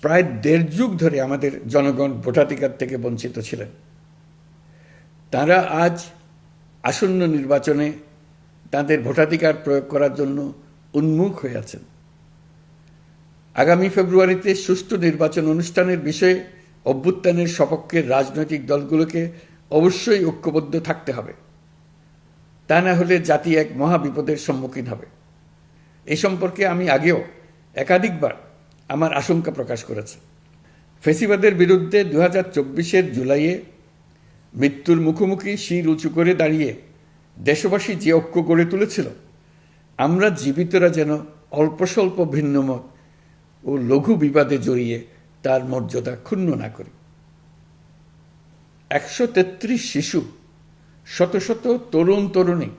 প্রায় দেড় যুগ ধরে আমাদের জনগণ ভোটাধিকার থেকে বঞ্চিত ছিলেন। তারা আজ আসন্ন নির্বাচনে তাদের ভোটাধিকার প্রয়োগ করার জন্য উন্মুখ হয়ে আছেন। আগামী ফেব্রুয়ারিতে সুষ্ঠু নির্বাচন অনুষ্ঠানের বিষয়ে অভ্যুত্থানের সপক্ষের রাজনৈতিক দলগুলোকে অবশ্যই ঐক্যবদ্ধ থাকতে হবে। তা না হলে জাতি এক মহাবিপদের সম্মুখীন হবে। এ সম্পর্কে আমি আগেও একাধিকবার আমার আশঙ্কা প্রকাশ করেছে। ফেসিবাদের বিরুদ্ধে দু হাজার চব্বিশের জুলাইয়ে মৃত্যুর মুখোমুখি শির উঁচু করে দাঁড়িয়ে দেশবাসী যে ঐক্য গড়ে তুলেছিল, আমরা জীবিতরা যেন অল্প স্বল্প ভিন্নমত ও লঘু বিবাদে জড়িয়ে তার মর্যাদা ক্ষুণ্ণ না করি। একশো তেত্রিশ শিশু, শত শত তরুণ তরুণী,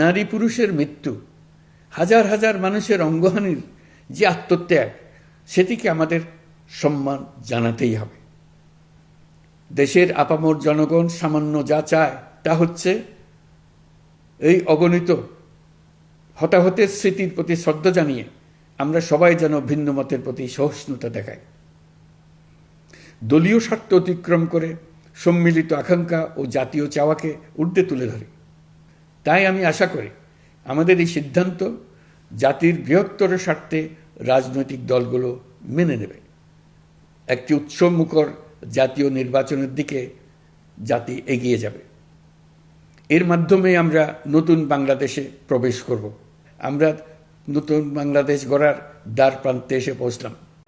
নারী পুরুষের মৃত্যু, হাজার হাজার মানুষের অঙ্গহানির যে আত্মত্যাগ, সেটিকে আমাদের সম্মান জানাতেই হবে। দেশের আপামর জনগণ সামান্য যা চায় তা হচ্ছে এই অগণিত হতাহতের স্মৃতির প্রতি শ্রদ্ধা জানিয়ে আমরা সবাই যেন ভিন্ন মতের প্রতি সহিষ্ণুতা দেখাই। দলীয় স্বার্থ অতিক্রম করে সম্মিলিত আকাঙ্ক্ষা ও জাতীয় চাওয়াকে ঊর্ধ্বে তুলে ধরি। তাই আমি আশা করি আমাদের এই সিদ্ধান্ত জাতির বৃহত্তর স্বার্থে রাজনৈতিক দলগুলো মেনে নেবে। একটি উৎসবমুখর জাতীয় নির্বাচনের দিকে জাতি এগিয়ে যাবে। এর মাধ্যমে আমরা নতুন বাংলাদেশে প্রবেশ করব। আমরা নতুন বাংলাদেশ গড়ার দ্বার প্রান্তে এসে পৌঁছলাম।